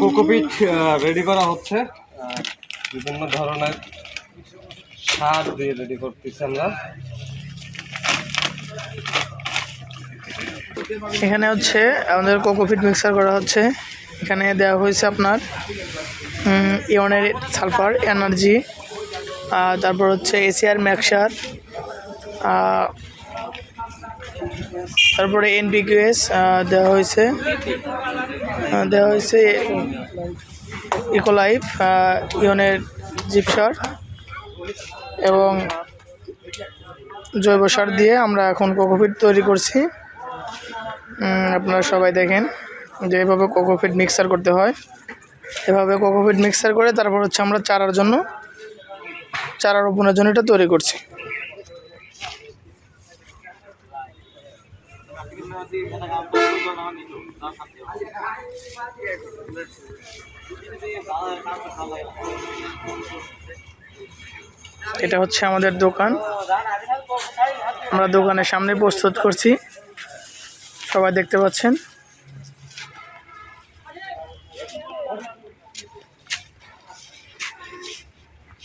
Cocopeat ready করা হচ্ছে। বিভিন্ন ধরনের সার দিয়ে রেডি করতেছি আমরা। এখানে হচ্ছে আমাদের কোকোপিট মিক্সার করা হচ্ছে। এখানে দেওয়া হয়েছে আপনার ইয়নের সালফার, এনার্জি। তারপর হচ্ছে এসিআর ম্যাক্সার তারপরে এনপিকিউএস দেওয়া হয়েছে দেওয়া হয়েছে ইকোলাইফ ইয়নের জিপসার এবং জৈব সার দিয়ে আমরা এখন কোকোপিট তৈরি করছি। আপনারা সবাই দেখেন যে এভাবে কোকোপিট মিক্সার করতে হয়। এভাবে কোকোপিট মিক্সার করে তারপর হচ্ছে আমরা চারার জন্য চারা রোপণের জন্য এটা তৈরি করছি। এটা হচ্ছে আমাদের দোকান। আমরা দোকানের সামনে প্রস্তুত করছি। সবাই দেখতে পাচ্ছেন।